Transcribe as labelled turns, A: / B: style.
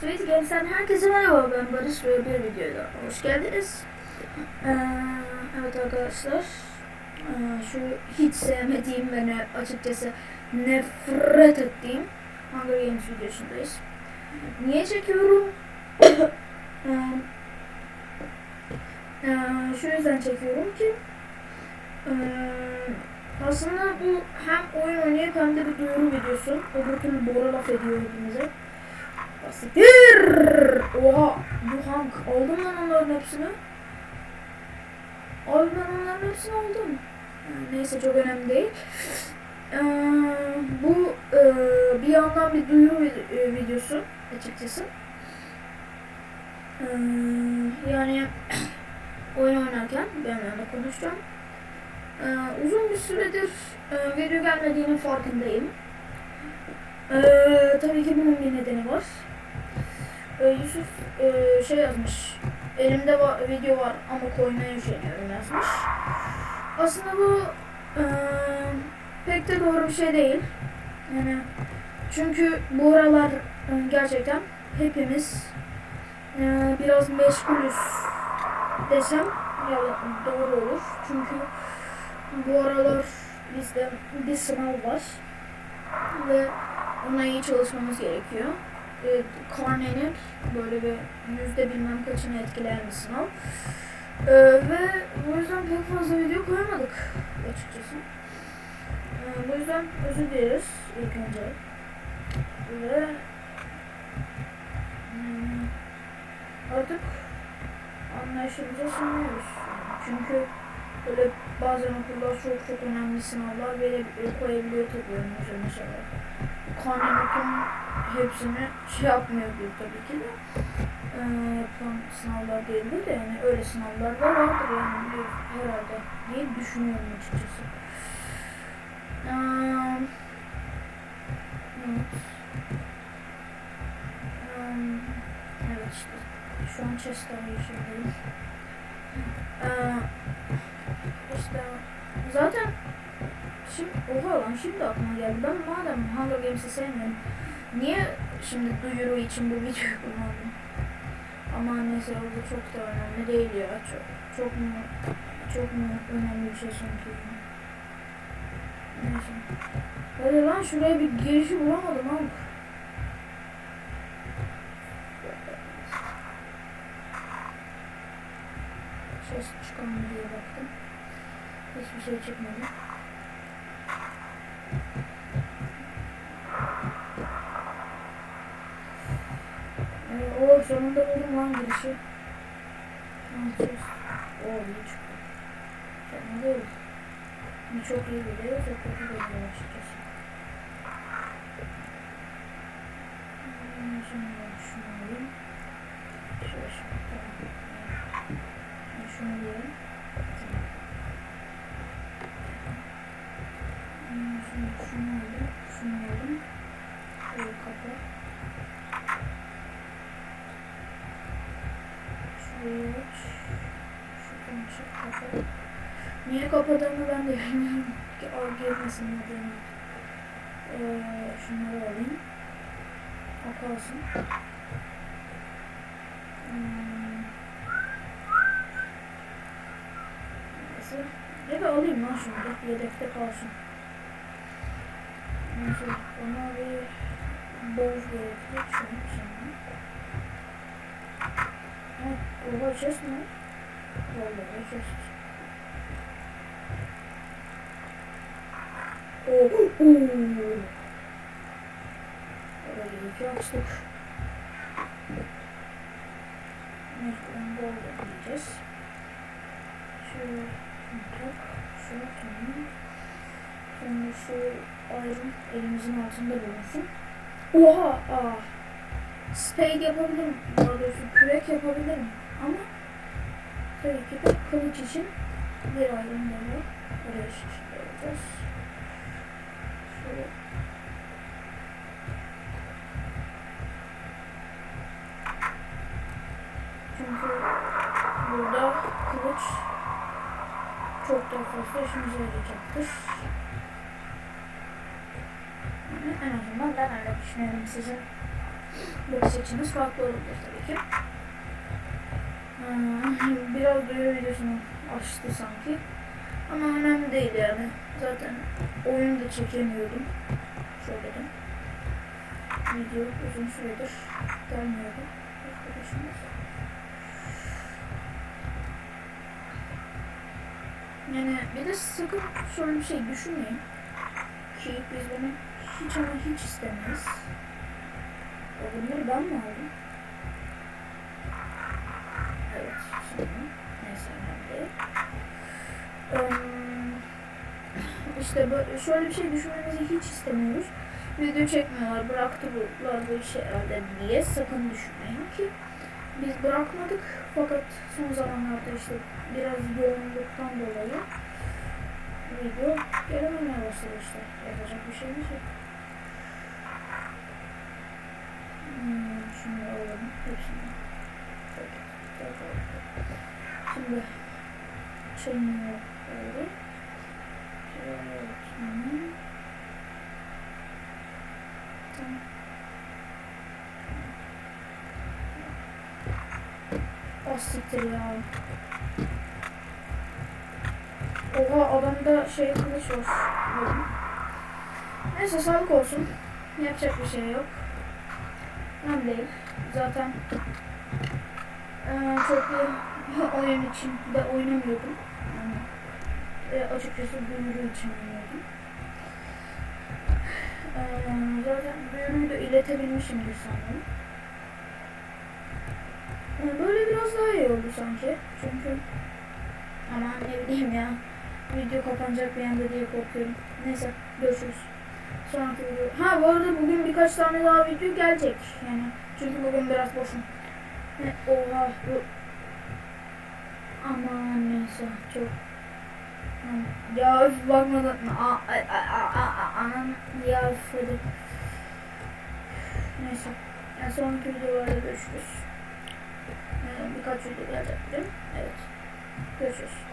A: Sweet Games'ten herkese merhaba ben Barış ve bir videoda hoş geldiniz. Ee, evet arkadaşlar ee, şu hiç sevmediğim ve ne, açıkçası nefret ettiğim Hunger Games videosundayız. Niye çekiyorum? ee, ee, şu yüzden çekiyorum ki ee, aslında bu hem oyun oynayıp hem de bir duyuru videosu. Öbür türlü Bora laf ediyor hepimize. Siktir! Oha! Bu Hank. Aldım lan onların hepsini. Abi ben onların hepsini aldım. Neyse çok önemli değil. Ee, bu e, bir yandan bir duyuru e, videosu açıkçası. Ee, yani oyun oynarken ben yanında konuşacağım. Ee, uzun bir süredir e, video gelmediğinin farkındayım. Ee, tabii ki bunun bir nedeni var. Yusuf e, şey yazmış. Elimde va- video var ama koymaya üşeniyorum yazmış. Aslında bu e, pek de doğru bir şey değil. Yani çünkü bu aralar e, gerçekten hepimiz e, biraz meşgulüz desem doğru olur. Çünkü bu aralar bizde bir sınav var ve ona iyi çalışmamız gerekiyor. E, karnenin böyle bir yüzde bilmem kaçını etkileyen bir sınav. E, ve bu yüzden pek fazla video koyamadık açıkçası. E, bu yüzden özür dileriz ilk önce. Ve hmm, artık anlayışımıza sunuyoruz. Çünkü böyle bazen okullar çok çok önemli sınavlar vere, koyabiliyor tabii onun üzerine Karnenin hepsini şey yapmıyordu tabii ki de. Ee, yapılan sınavlar değildir de yani öyle sınavlar da vardır yani bir- herhalde diye düşünüyorum açıkçası. Ee, evet. Ee, evet işte şu an chest arayışındayım. Ee, işte zaten şimdi oha lan şimdi aklıma geldi. Ben madem Hunger Games'i sevmiyorum niye şimdi duyuru için bu videoyu kullandım? Ama neyse o da çok da önemli değil ya. Çok, çok mu çok mu önemli bir şey sanki. Neyse. Hadi lan şuraya bir girişi bulamadım abi. Ses çıkan mı diye baktım. Hiçbir şey çıkmadı. Ee, o sonunda buldum lan girişi. Ne yapacağız? Oo iyi çıktı. Fena değil. Bir çok iyi geliyor, çok kötü geliyor açıkçası. Hmm, Şimdi ben şunu alayım. Şöyle şöyle tamam. Ben Şunu diyelim. Hmm, Şimdi şunu alayım, şunu alayım. Kapa. Şurayı aç. Şuradan çık kapa. Niye kapadığımı ben de bilmiyorum. Girmesin adını. Ee, şunları alayım. O kalsın. Hmm. Neyse. Da alayım lan şunu. Yedekte kalsın. Neyse. Ona bir boz. Şunu şimdi. Evet. Oha chest mi? Vallahi chest. Oo. Oo. Orayı iki açtık. Mecburen gol yapacağız. Şöyle tak. Şöyle tamam. Sonra şu ayrım elimizin altında bulunsun. Oha! Aa. Spade yapabilirim. Daha doğrusu kürek yapabilirim. Ama tabii ki de kılıç için bir ayrım da var. Oraya şişireceğiz. Şöyle Çünkü burada kılıç çok daha fazla işimize yarayacaktır. Yani en azından ben öyle düşünüyorum sizin. bakış açınız farklı olabilir tabii ki. Hmm, Biraz videosunu açtı sanki. Ama önemli değil yani. Zaten oyun da çekemiyordum. Söyledim. Video uzun süredir gelmiyordu. Arkadaşımız. Yani bir de sakın şöyle bir şey düşünmeyin. Ki biz bunu hiç ama hiç istemeyiz. O bunları ben mi aldım? Evet, şimdi neyse önemli. Eee, işte şöyle bir şey düşünmenizi hiç istemiyoruz. Video çekmiyorlar, bıraktılar bu işi herhalde diye sakın düşünmeyin ki biz bırakmadık fakat son zamanlarda işte biraz yoğunluktan dolayı video gelememeye başladı işte. Yapacak bir şeyimiz yok. Hmm, şimdi alalım hepsini. Peki, peki, peki. Şimdi yok böyle. Evet, tamam. Tamam. Ah siktir ya. Oha adamda şey kılıç var. Neyse sağlık olsun. Yapacak bir şey yok. Önemli değil. Zaten eee çok bir oyun için de oynamıyordum. Yani, e, açıkçası duyuru için oynuyordum. Eee zaten duyuruyu da iletebilmişimdir sanırım. Yani böyle biraz daha iyi oldu sanki. Çünkü aman ne bileyim ya. Video kapanacak bir anda diye korkuyorum. Neyse görüşürüz. Sonraki video. Ha bu arada bugün birkaç tane daha video gelecek. Yani çünkü bugün biraz boşum. Ne? Oha bu. Aman neyse çok. Ya öf bakmadan. Aa, a, a, a, a, aman ya öf, hadi. Neyse. Yani sonraki videolarda görüşürüz. Ee, birkaç video gelecek bugün. Evet. Görüşürüz.